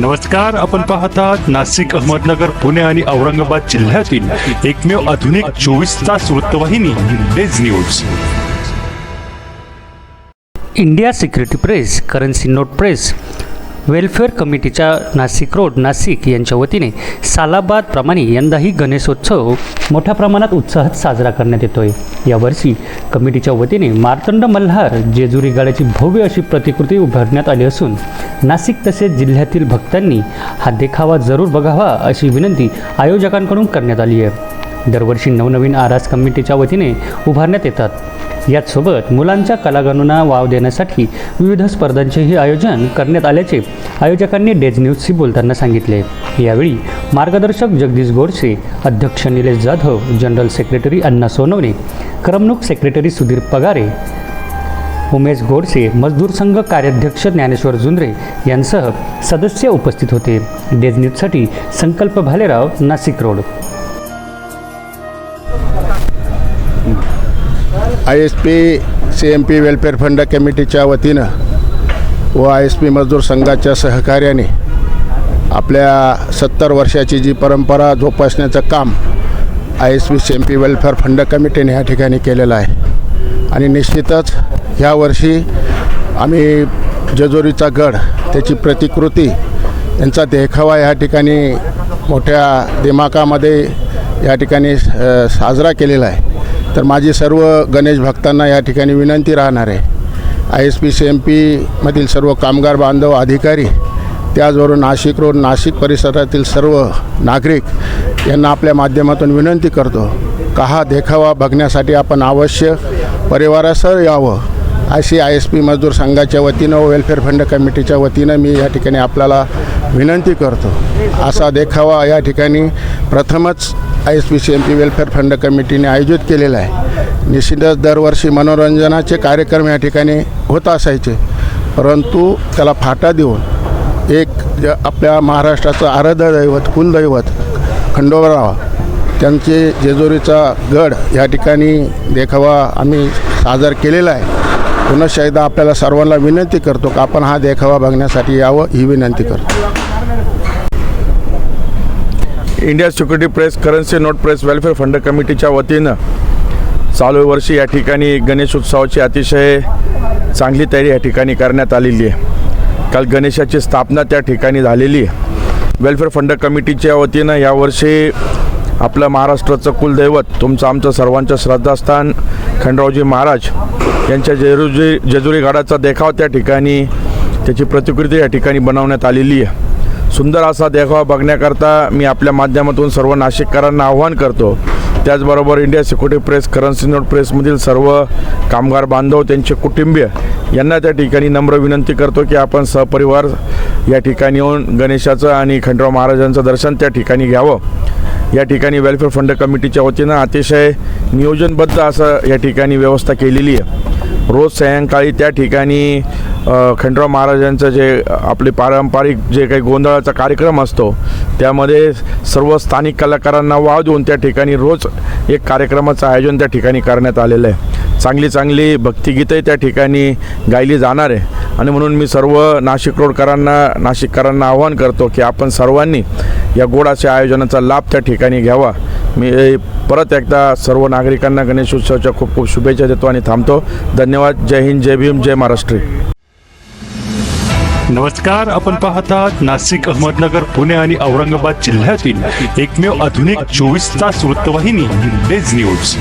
नमस्कार. आपण पाहतात नाशिक अहमदनगर पुणे आणि औरंगाबाद जिल्ह्यातील एकमेव आधुनिक चोवीस तास वृत्तवाहिनी days news India security press currency note press welfare कमिटीच्या नाशिक रोड नाशिक यांच्या वतीने सालाबादप्रमाणे यंदाही गणेशोत्सव मोठ्या प्रमाणात उत्साहात साजरा करण्यात येतोय. यावर्षी कमिटीच्या वतीने मार्तंड मल्हार जेजुरी गाड्याची भव्य अशी प्रतिकृती उभारण्यात आली असून नाशिक तसेच जिल्ह्यातील भक्तांनी हा देखावा जरूर बघावा अशी विनंती आयोजकांकडून करण्यात आली आहे. दरवर्षी नवनवीन आरास कमिटीच्या वतीने उभारण्यात येतात. याचसोबत मुलांच्या कलागणूंना वाव देण्यासाठी विविध स्पर्धांचेही आयोजन करण्यात आल्याचे आयोजकांनी डेज न्यूजशी बोलताना सांगितले. यावेळी मार्गदर्शक जगदीश गोडसे अध्यक्ष निलेश जाधव जनरल सेक्रेटरी अण्णा सोनवणे करमणूक सेक्रेटरी सुधीर पगारे उमेश गोडसे मजदूर संघ कार्याध्यक्ष ज्ञानेश्वर जुंद्रे यांसह सदस्य उपस्थित होते. डेज न्यूजसाठी Sankalp Bhalerao Nashik road. I S P C M P welfare fund कमिटीच्या वतीनं व आय एस पी मजदूर संघाच्या सहकार्याने आपल्या सत्तर वर्षाची जी परंपरा जोपासण्याचं काम I S P C M P welfare fund कमिटीने या ठिकाणी केलेलं आहे. आणि निश्चितच ह्या वर्षी आम्ही जेजुरीचा गड त्याची प्रतिकृती यांचा देखावा या ठिकाणी मोठ्या दिमाकामध्ये या ठिकाणी साजरा केलेला आहे. तर माझी सर्व गणेश भक्तांना या ठिकाणी विनंती राहणार आहे. I S P C M पीमधील सर्व कामगार बांधव अधिकारी त्याचबरोबर नाशिक रोड नाशिक परिसरातील सर्व नागरिक यांना आपल्या माध्यमातून विनंती करतो का हा देखावा बघण्यासाठी आपण अवश्य परिवारासह यावं अशी आय एस पी मजदूर संघाच्या वतीनं वेलफेअर फंड कमिटीच्या वतीनं मी या ठिकाणी आपल्याला विनंती करतो. असा देखावा या ठिकाणी प्रथमच I S P C M P welfare fund कमिटीने आयोजित केलेला आहे. निश्चितच दरवर्षी मनोरंजनाचे कार्यक्रम या ठिकाणी होत असायचे परंतु त्याला फाटा देऊन एक ज- आपल्या महाराष्ट्राचं आराध्य दैवत कुलदैवत खंडोबराव त्यांचे जेजुरीचा गड या ठिकाणी देखावा आम्ही सादर केलेला आहे. पुनश्च एकदा आपल्याला सर्वांना विनंती करतो का आपण हा देखावा बघण्यासाठी यावं ही विनंती करतो. India security press currency note press welfare fund कमिटीच्या वतीनं चालू वर्षी या ठिकाणी गणेश उत्सवाची अतिशय चांगली तयारी या ठिकाणी करण्यात आलेली आहे. काल गणेशाची स्थापना त्या ठिकाणी झालेली आहे. वेलफेअर फंड कमिटीच्या वतीनं यावर्षी आपलं महाराष्ट्राचं कुलदैवत तुमचं आमचं सर्वांचं श्रद्धास्थान खंडरावजी महाराज यांच्या जेरुजी जेजुरी गडाचा देखाव त्या ठिकाणी त्याची प्रतिकृती या ठिकाणी बनवण्यात आलेली आहे. सुंदर असा देखावा बघण्याकरता मी आपल्या माध्यमातून सर्व नाशिककरांना आव्हान करतो. त्याचबरोबर India security press currency note प्रेसमधील सर्व कामगार बांधव त्यांचे कुटुंबीय यांना त्या ठिकाणी नम्र विनंती करतो की आपण सहपरिवार या ठिकाणी येऊन गणेशाचं आणि खंडराव महाराजांचं दर्शन त्या ठिकाणी घ्यावं. या ठिकाणी वेलफेअर फंड कमिटीच्या वतीनं अतिशय नियोजनबद्ध असं या ठिकाणी व्यवस्था केलेली आहे. रोज सायंकाळी त्या ठिकाणी खंडराव महाराजांचं जे आपले पारंपरिक जे काही गोंधळाचा कार्यक्रम असतो त्यामध्ये सर्व स्थानिक कलाकारांना वाव देऊन त्या ठिकाणी रोज एक कार्यक्रमाचं आयोजन त्या ठिकाणी करण्यात आलेलं आहे. चांगली चांगली भक्तिगीतही त्या ठिकाणी गायली जाणार आहे. आणि म्हणून मी सर्व नाशिक रोडकरांना नाशिककरांना आवाहन करतो की आपण सर्वांनी या गोडाच्या आयोजनाचा लाभ त्या ठिकाणी घ्यावा. मी परत एकदा सर्व नागरिकांना गणेशोत्सवाच्या खूप खूप शुभेच्छा देतो आणि थांबतो. धन्यवाद. जय हिंद जय भीम जय महाराष्ट्र. नमस्कार. आपण पाहतात नाशिक अहमदनगर पुणे आणि औरंगाबाद जिल्ह्यातील एकमेव आधुनिक चोवीस तास वृत्तवाहिनी डेज न्यूज